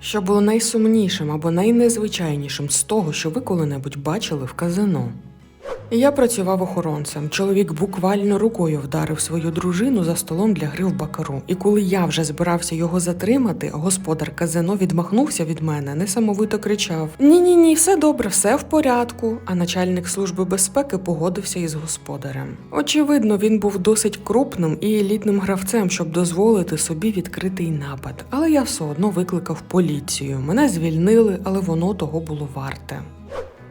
Що було найсумнішим або найнезвичайнішим з того, що ви коли-небудь бачили в казино? Я працював охоронцем. Чоловік буквально рукою вдарив свою дружину за столом для гри в бакару. І коли я вже збирався його затримати, господар казино відмахнувся від мене, несамовито кричав: Ні, ні, ні, все добре, все в порядку. А начальник служби безпеки погодився із господарем. Очевидно, він був досить крупним і елітним гравцем, щоб дозволити собі відкритий напад. Але я все одно викликав поліцію. Мене звільнили, але воно того було варте.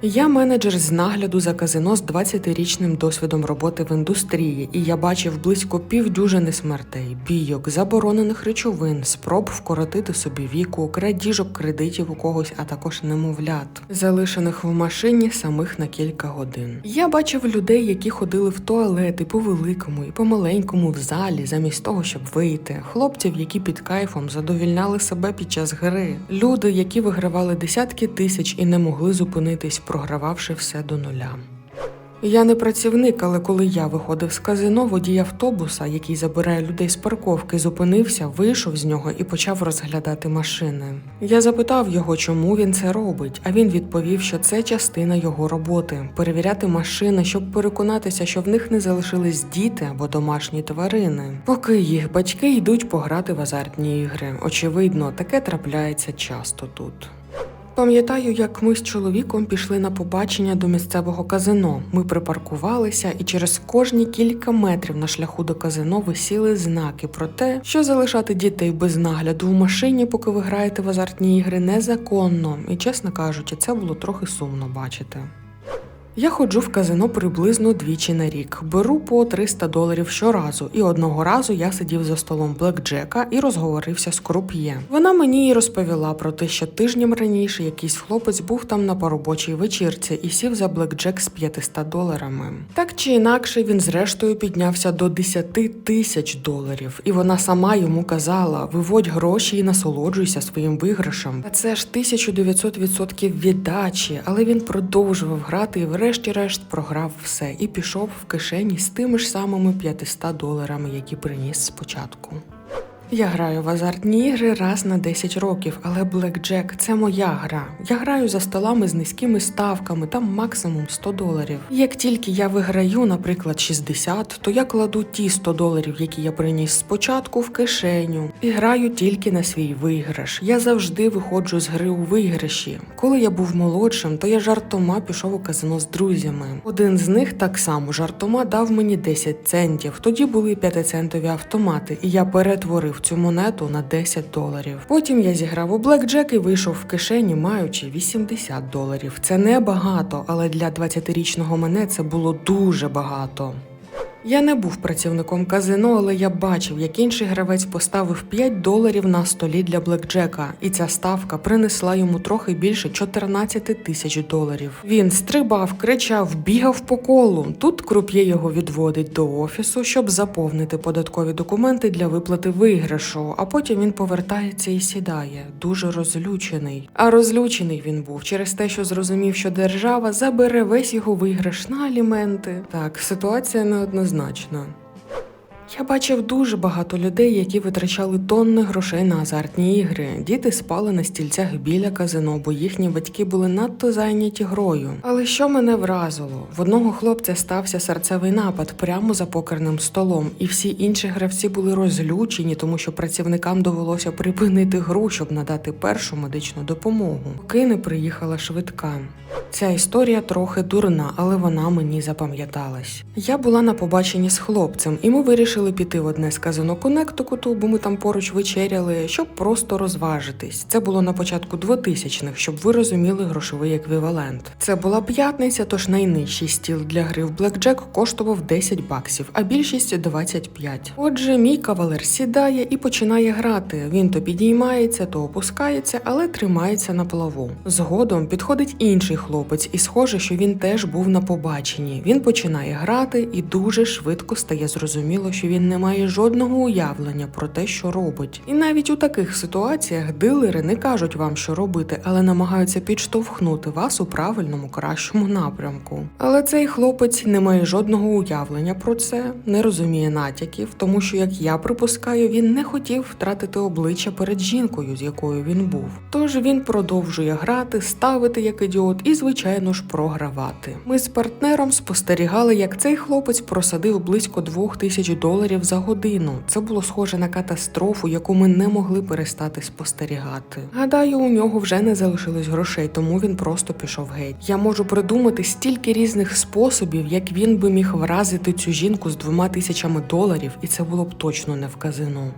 Я менеджер з нагляду за казино з 20-річним досвідом роботи в індустрії, і я бачив близько півдюжини смертей, бійок, заборонених речовин, спроб вкоротити собі віку, крадіжок кредитів у когось, а також немовлят, залишених в машині самих на кілька годин. Я бачив людей, які ходили в туалети по великому і по маленькому в залі, замість того, щоб вийти, хлопців, які під кайфом задовільняли себе під час гри, люди, які вигравали десятки тисяч і не могли зупинитись, програвавши все до нуля. Я не працівник, але коли я виходив з казино, водій автобуса, який забирає людей з парковки, зупинився, вийшов з нього і почав розглядати машини. Я запитав його, чому він це робить, а він відповів, що це частина його роботи перевіряти машини, щоб переконатися, що в них не залишились діти або домашні тварини. Поки їх батьки йдуть пограти в азартні ігри. Очевидно, таке трапляється часто тут. Пам'ятаю, як ми з чоловіком пішли на побачення до місцевого казино. Ми припаркувалися, і через кожні кілька метрів на шляху до казино висіли знаки про те, що залишати дітей без нагляду в машині, поки ви граєте в азартні ігри, незаконно. І чесно кажучи, це було трохи сумно бачити. Я ходжу в казино приблизно двічі на рік. Беру по 300 доларів щоразу, і одного разу я сидів за столом блекджека і розговорився з круп'є. Вона мені і розповіла про те, що тижнем раніше якийсь хлопець був там на поробочій вечірці і сів за блекджек з 500 доларами. Так чи інакше, він зрештою піднявся до 10 тисяч доларів, і вона сама йому казала: виводь гроші і насолоджуйся своїм виграшем. Та це ж 1900% віддачі, але він продовжував грати і врешті-решт програв все і пішов в кишені з тими ж самими 500 доларами, які приніс спочатку. Я граю в азартні ігри раз на 10 років, але Blackjack – це моя гра. Я граю за столами з низькими ставками, там максимум 100 доларів. Як тільки я виграю, наприклад, 60, то я кладу ті 100 доларів, які я приніс спочатку, в кишеню і граю тільки на свій виграш. Я завжди виходжу з гри у виграші. Коли я був молодшим, то я жартома пішов у казино з друзями. Один з них так само жартома дав мені 10 центів. Тоді були 5-центові автомати, і я перетворив цю монету на 10 доларів. Потім я зіграв у блекджек і вийшов в кишені, маючи 80 доларів. Це не багато, але для 20-річного мене це було дуже багато. Я не був працівником казино, але я бачив, як інший гравець поставив 5 доларів на столі для блекджека, і ця ставка принесла йому трохи більше 14 тисяч доларів. Він стрибав, кричав, бігав по колу. Тут круп'є його відводить до офісу, щоб заповнити податкові документи для виплати виграшу. А потім він повертається і сідає, дуже розлючений. А розлючений він був через те, що зрозумів, що держава забере весь його виграш на аліменти. Так, ситуація неоднозначна однозначна. Я бачив дуже багато людей, які витрачали тонни грошей на азартні ігри. Діти спали на стільцях біля казино, бо їхні батьки були надто зайняті грою. Але що мене вразило? В одного хлопця стався серцевий напад прямо за покерним столом, і всі інші гравці були розлючені, тому що працівникам довелося припинити гру, щоб надати першу медичну допомогу. Поки не приїхала швидка. Ця історія трохи дурна, але вона мені запам'яталась. Я була на побаченні з хлопцем, і ми вирішили піти в одне з казино Коннектикуту, бо ми там поруч вечеряли, щоб просто розважитись. Це було на початку 2000-х, щоб ви розуміли грошовий еквівалент. Це була п'ятниця, тож найнижчий стіл для гри в блекджек коштував 10 баксів, а більшість 25. Отже, мій кавалер сідає і починає грати. Він то підіймається, то опускається, але тримається на плаву. Згодом підходить інший хлопець, і схоже, що він теж був на побаченні. Він починає грати і дуже швидко стає зрозуміло, що він не має жодного уявлення про те, що робить. І навіть у таких ситуаціях дилери не кажуть вам, що робити, але намагаються підштовхнути вас у правильному кращому напрямку. Але цей хлопець не має жодного уявлення про це, не розуміє натяків, тому що, як я припускаю, він не хотів втратити обличчя перед жінкою, з якою він був. Тож він продовжує грати, ставити як ідіот і, звичайно ж, програвати. Ми з партнером спостерігали, як цей хлопець просадив близько двох тисяч доларів за годину. Це було схоже на катастрофу, яку ми не могли перестати спостерігати. Гадаю, у нього вже не залишилось грошей, тому він просто пішов геть. Я можу придумати стільки різних способів, як він би міг вразити цю жінку з двома тисячами доларів, і це було б точно не в казино.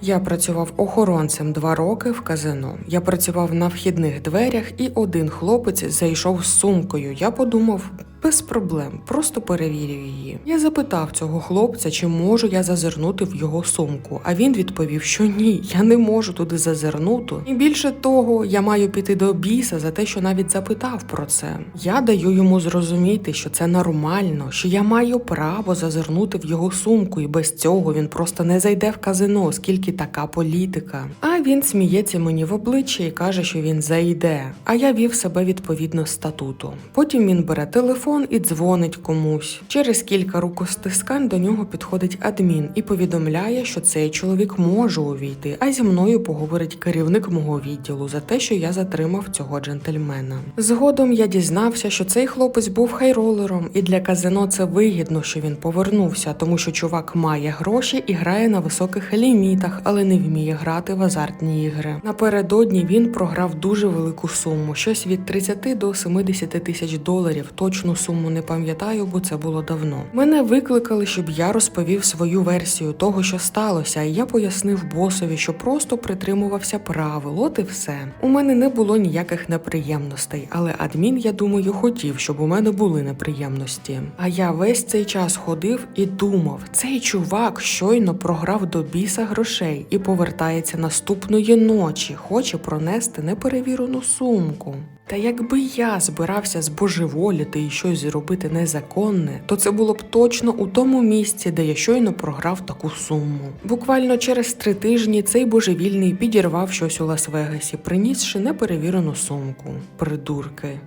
Я працював охоронцем два роки в казино. Я працював на вхідних дверях, і один хлопець зайшов з сумкою. Я подумав. Без проблем, просто перевірю її. Я запитав цього хлопця, чи можу я зазирнути в його сумку. А він відповів, що ні, я не можу туди зазирнути. І більше того, я маю піти до біса за те, що навіть запитав про це. Я даю йому зрозуміти, що це нормально, що я маю право зазирнути в його сумку, і без цього він просто не зайде в казино, оскільки така політика. А він сміється мені в обличчя і каже, що він зайде. А я вів себе відповідно статуту. Потім він бере телефон і дзвонить комусь. Через кілька рукостискань до нього підходить адмін і повідомляє, що цей чоловік може увійти, а зі мною поговорить керівник мого відділу за те, що я затримав цього джентльмена. Згодом я дізнався, що цей хлопець був хайролером, і для казино це вигідно, що він повернувся, тому що чувак має гроші і грає на високих лімітах, але не вміє грати в азартні ігри. Напередодні він програв дуже велику суму, щось від 30 до 70 тисяч доларів. Точну суму не пам'ятаю, бо це було давно. Мене викликали, щоб я розповів свою версію того, що сталося, і я пояснив босові, що просто притримувався правил. От і все. У мене не було ніяких неприємностей, але адмін, я думаю, хотів, щоб у мене були неприємності. А я весь цей час ходив і думав: цей чувак щойно програв до біса грошей і повертається наступної ночі, хоче пронести неперевірену сумку. Та якби я збирався збожеволіти і щось зробити незаконне, то це було б точно у тому місці, де я щойно програв таку суму. Буквально через три тижні цей божевільний підірвав щось у Лас-Вегасі, принісши неперевірену сумку. Придурки.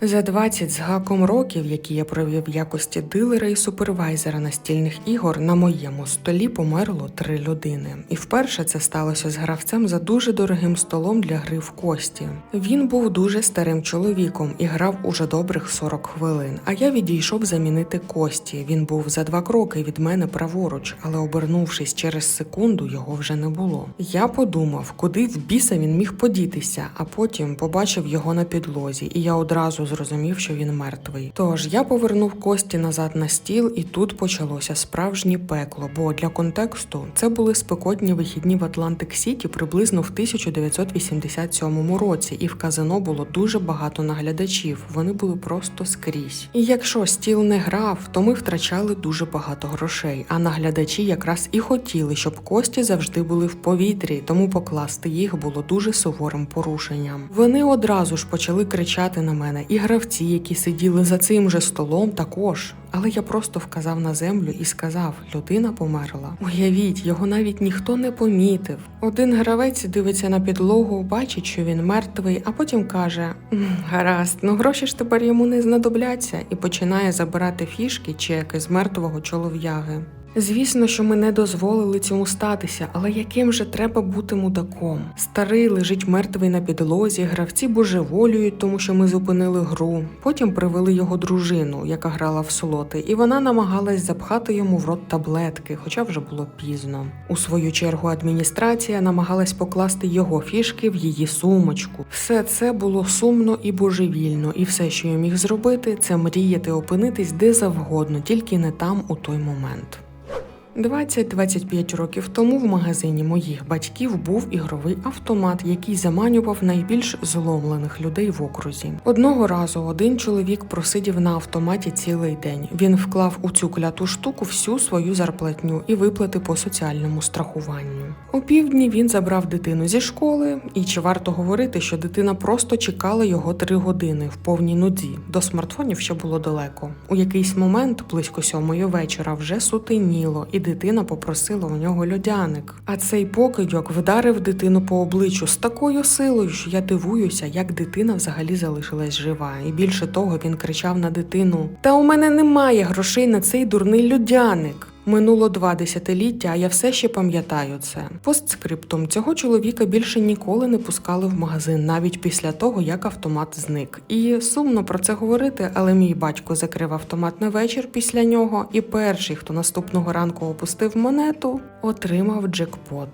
За 20 з гаком років, які я провів в якості дилера і супервайзера настільних ігор, на моєму столі померло три людини. І вперше це сталося з гравцем за дуже дорогим столом для гри в кості. Він був дуже старим чоловіком і грав уже добрих 40 хвилин. А я відійшов замінити кості. Він був за два кроки від мене праворуч, але обернувшись через секунду, його вже не було. Я подумав, куди в біса він міг подітися, а потім побачив його на підлозі, і я одразу зрозумів, що він мертвий. Тож я повернув кості назад на стіл, і тут почалося справжнє пекло. Бо для контексту це були спекотні вихідні в Атлантик Сіті приблизно в 1987 році, і в казино було дуже багато наглядачів. Вони були просто скрізь. І якщо стіл не грав, то ми втрачали дуже багато грошей. А наглядачі якраз і хотіли, щоб кості завжди були в повітрі, тому покласти їх було дуже суворим порушенням. Вони одразу ж почали кричати на мене, і гравці, які сиділи за цим же столом, також. Але я просто вказав на землю і сказав: людина померла. Уявіть, його навіть ніхто не помітив. Один гравець дивиться на підлогу, бачить, що він мертвий, а потім каже: гаразд, ну гроші ж тепер йому не знадобляться, і починає забирати фішки, чеки з мертвого чолов'яги. Звісно, що ми не дозволили цьому статися, але яким же треба бути мудаком? Старий лежить мертвий на підлозі, гравці божеволюють, тому що ми зупинили гру. Потім привели його дружину, яка грала в слоти, і вона намагалась запхати йому в рот таблетки, хоча вже було пізно. У свою чергу адміністрація намагалась покласти його фішки в її сумочку. Все це було сумно і божевільно, і все, що я міг зробити, це мріяти опинитись де завгодно, тільки не там у той момент. 20-25 років тому в магазині моїх батьків був ігровий автомат, який заманював найбільш зломлених людей в окрузі. Одного разу один чоловік просидів на автоматі цілий день. Він вклав у цю кляту штуку всю свою зарплатню і виплати по соціальному страхуванню. У півдні він забрав дитину зі школи, і чи варто говорити, що дитина просто чекала його три години в повній нудзі. До смартфонів ще було далеко. У якийсь момент, близько сьомої вечора, вже сутеніло, і дитина попросила у нього льодяник. А цей покидьок вдарив дитину по обличчю з такою силою, що я дивуюся, як дитина взагалі залишилась жива. І більше того, він кричав на дитину: Та у мене немає грошей на цей дурний льодяник. Минуло два десятиліття, а я все ще пам'ятаю це. Постскриптум цього чоловіка більше ніколи не пускали в магазин, навіть після того, як автомат зник. І сумно про це говорити, але мій батько закрив автомат на вечір після нього, і перший, хто наступного ранку опустив монету, отримав джекпот.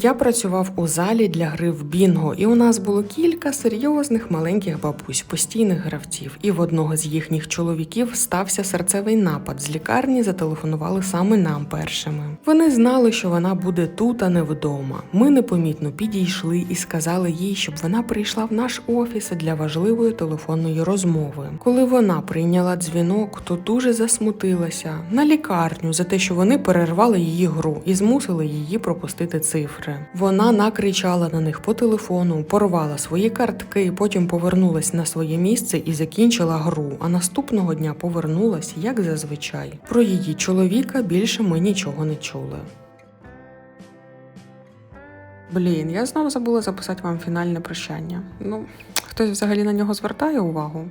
Я працював у залі для гри в Бінго, і у нас було кілька серйозних маленьких бабусь, постійних гравців. І в одного з їхніх чоловіків стався серцевий напад. З лікарні зателефонували саме нам першими. Вони знали, що вона буде тут, а не вдома. Ми непомітно підійшли і сказали їй, щоб вона прийшла в наш офіс для важливої телефонної розмови. Коли вона прийняла дзвінок, то дуже засмутилася на лікарню за те, що вони перервали її гру і змусили її пропустити цифри. Вона накричала на них по телефону, порвала свої картки, потім повернулась на своє місце і закінчила гру. А наступного дня повернулась, як зазвичай. Про її чоловіка більше ми нічого не чули. Блін, я знову забула записати вам фінальне прощання. Ну, хтось взагалі на нього звертає увагу?